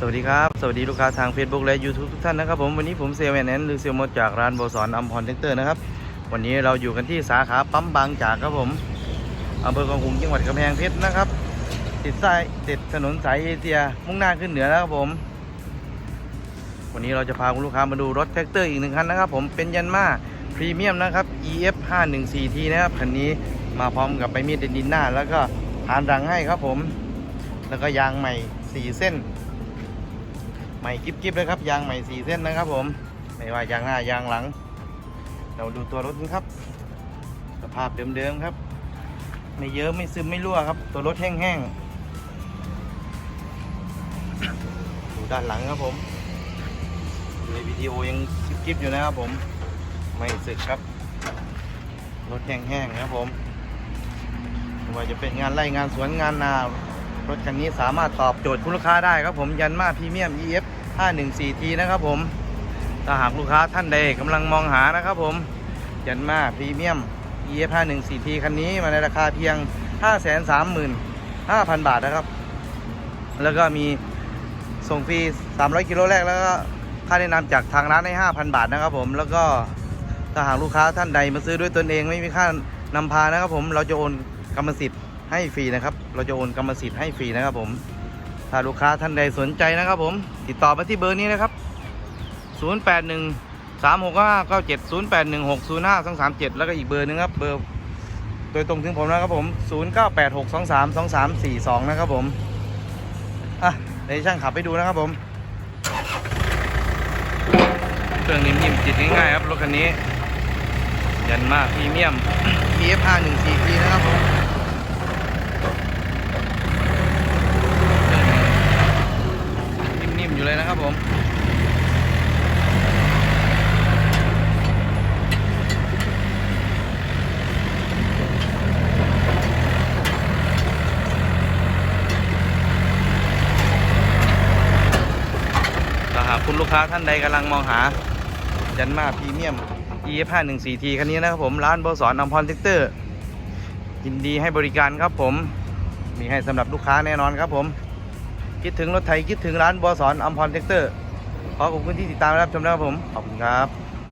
สวัสดีครับ สวัสดีลูกค้าทาง Facebook และ YouTube ทุกท่านนะครับผม วันนี้ผมเซลแมนแอนหรือเซลมดจากร้านโบสอนอัมพรเทคเตอร์นะครับ วันนี้เราอยู่กันที่สาขาปั๊มบางจากครับผมอำเภอคลองขุงจังหวัดกำแพงเพชรนะครับ ติดสายติดถนนสายเอเชีย มุ่งหน้าขึ้นเหนือนะครับผม วันนี้เราจะพาคุณลูกค้ามาดูรถแท็กเตอร์อีกหนึ่งคันนะครับผมเป็นยันมาพรีเมียมนะครับ EF 5 1 4 T นะครับคันนี้มาพร้อมกับใบมีดเดนดินหน้า แล้วก็หานรังให้ครับผม แล้วก็ยางใหม่ 4 เส้น ใหม่กิ๊บๆเลยครับยางใหม่4เส้นนะครับผม ไม่ว่ายางหน้ายางหลัง เราดูตัวรถกันครับ สภาพเดิมๆครับ ไม่เยอะไม่ซึมไม่รั่วครับ ตัวรถแห้งๆดูด้านหลังครับผมในวิดีโอยังกิ๊บๆอยู่นะครับผม ไม่สึกครับรถแห้งๆนะครับผมไม่ว่าจะเป็นงานไร่งานสวนงานนา รถคันนี้สามารถตอบโจทย์คุณลูกค้าได้ครับผมยันมาพรีเมียม EF 514T นะครับผมถ้าหากลูกค้าท่านใดกำลังมองหานะครับผมยันมาพรีเมียม EF 514T คันนี้มาในราคาเพียง 535,000 บาทนะครับ แล้วก็มีส่งฟรี 300 กิโลแรกแล้วก็ค่าแนะนำจากทางร้านให้ 5,000 บาทนะครับผมแล้วก็ถ้าหากลูกค้าท่านใดมาซื้อด้วยตนเองไม่มีค่านำพานะครับผมเราจะโอนกรรมสิทธิ์ ให้ฟรีนะครับ เราจะโอนกรรมสิทธิ์ให้ฟรีนะครับผม ถ้าลูกค้าท่านใดสนใจนะครับผม ติดต่อมาที่เบอร์นี้นะครับ 081 365 97 0816 05 237 แล้วก็อีกเบอร์หนึงครับ เบอร์โดยตรงถึงผมนะครับผม 098623 2342 นะครับผมอะในช่างขับไปดูนะครับผม เครื่องนิ่มๆติดง่ายๆครับรถคันนี้ ยันมากพรีเมียม PF 514 p นะครับผม นะครับผม ถ้าหากคุณลูกค้าท่านใดกำลังมองหา ยันมาพรีเมียม EF 5 1 4 T คันนี้นะครับผม ร้านบสอนนำพรเทคเตอร์ยินดีให้บริการครับผม มีให้สำหรับลูกค้าแน่นอนครับผม คิดถึงรถไทยคิดถึงร้านบอสอนอัมพรเทคเตอร์ขอขอบคุณที่ติดตามรับชมนะครับผมขอบคุณครับ